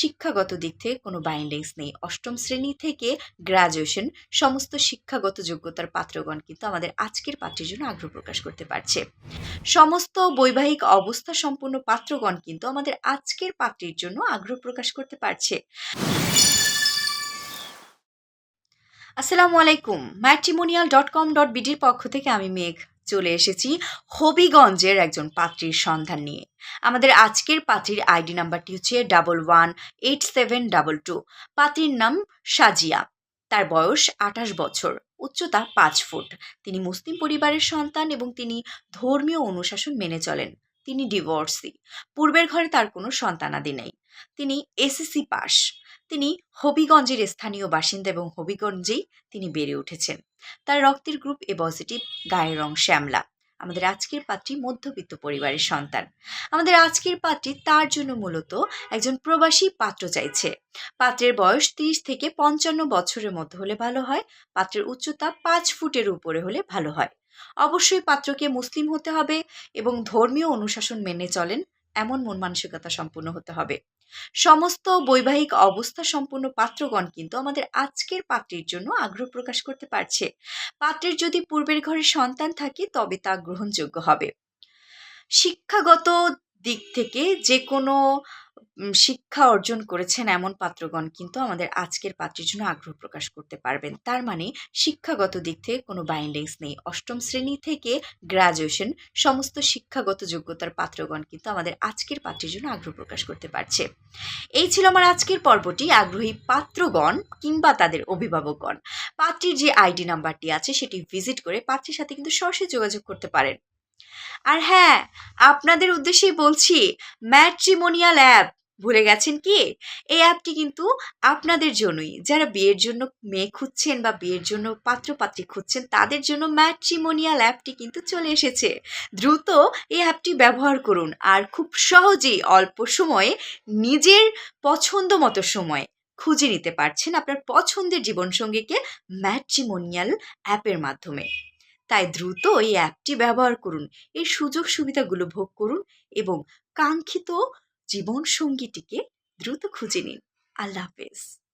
শিক্ষাগত দিক থেকে কোনো বাইন্ডিংস নেই। অষ্টম শ্রেণি থেকে গ্রাজুয়েশন সমস্ত শিক্ষাগত যোগ্যতার পাত্রগণ কিন্তু আমাদের আজকের পাত্রের জন্য আগ্রহ প্রকাশ করতে পারছে। সমস্ত বৈবাহিক অবস্থা সম্পন্ন পাত্রগণ কিন্তু আমাদের আজকের পাত্রের জন্য আগ্রহ প্রকাশ করতে পারছে। আসসালামু আলাইকুম। ম্যাট্রিমোনিয়াল ডট কম ডট বিডির পক্ষ থেকে আমি মেঘ। চলে এসেছি হবিগঞ্জের একজন পাত্রীর সন্ধান নিয়ে। আমাদের আজকের পাত্রীর আইডি নাম্বারটি হচ্ছে double one eight seven double two. পাত্রীর নাম সাজিয়া। তার বয়স আঠাশ বছর, উচ্চতা পাঁচ ফুট। তিনি মুসলিম পরিবারের সন্তান এবং তিনি ধর্মীয় অনুশাসন মেনে চলেন। তিনি ডিভোর্সি। পূর্বের ঘরে তার কোনো সন্তানাদি নেই। তিনি এসএসসি পাস। তিনি হবিগঞ্জের স্থানীয় বাসিন্দা এবং হবিগঞ্জেই তিনি বেড়ে উঠেছেন। তার রক্তের গ্রুপ এ পজিটিভ গায়ের রং শ্যামলা। আমাদের আজকের পাত্রী মধ্যবিত্ত পরিবারের সন্তান। আমাদের আজকের পাত্রী তার জন্য মূলত একজন প্রবাসী পাত্র চাইছে। পাত্রের বয়স তিরিশ থেকে পঞ্চান্ন বছরের মধ্যে হলে ভালো হয়, পাত্রের উচ্চতা পাঁচ ফুটের উপরে হলে ভালো হয়। অবশ্যই পাত্রকে মুসলিম হতে হবে এবং ধর্মীয় অনুশাসন মেনে চলেন এমন মন মানসিকতা সম্পূর্ণ হতে হবে। সমস্ত বৈবাহিক অবস্থা সম্পূর্ণ পাত্রগণ কিন্তু আমাদের আজকের পাত্রের জন্য আগ্রহ প্রকাশ করতে পারছে। পাত্রের যদি পূর্বের ঘরে সন্তান থাকে, তবে তা গ্রহণযোগ্য হবে। শিক্ষাগত দিক থেকে যে কোনো শিক্ষা অর্জন করেছেন এমন পাত্রগণ কিন্তু আমাদের আজকের পাত্রের জন্য আগ্রহ প্রকাশ করতে পারবেন। তার মানে শিক্ষাগত দিক থেকে কোনো বাইন্ডিংস নেই। অষ্টম শ্রেণি থেকে গ্রাজুয়েশন সমস্ত শিক্ষাগত যোগ্যতার পাত্রগণ কিন্তু আমাদের আজকের পাত্রের জন্য আগ্রহ প্রকাশ করতে পারছে। এই ছিল আমার আজকের পর্বটি। আগ্রহী পাত্রগণ কিংবা তাদের অভিভাবকগণ। পাত্রীর যে আইডি নাম্বারটি আছে সেটি ভিজিট করে পাত্রীর সাথে কিন্তু সরাসরি যোগাযোগ করতে পারেন। আর হ্যাঁ আপনাদের উদ্দেশ্যেই বলছি ম্যাট্রিমোনিয়াল অ্যাপ ভুলে গেছেন কি? এই অ্যাপটি কিন্তু আপনাদের জন্যই। যারা বিয়ের জন্য মেয়ে খুঁজছেন বা বিয়ের জন্য পাত্রপাত্রী খুঁজছেন, তাদের জন্য ম্যাট্রিমোনিয়াল অ্যাপটি কিন্তু চলে এসেছে। দ্রুত এই অ্যাপটি ব্যবহার করুন আর খুব সহজেই অল্প সময়ে নিজের পছন্দ মতো সময় খুঁজে নিতে পারছেন আপনার পছন্দের জীবনসঙ্গীকে ম্যাট্রিমোনিয়াল অ্যাপের মাধ্যমে। তাই দ্রুত এই অ্যাপটি ব্যবহার করুন। এই সুযোগ সুবিধাগুলো ভোগ করুন এবং কাঙ্ক্ষিত জীবনসঙ্গীটিকে দ্রুত খুঁজে নিন। আল্লাহ হাফেজ।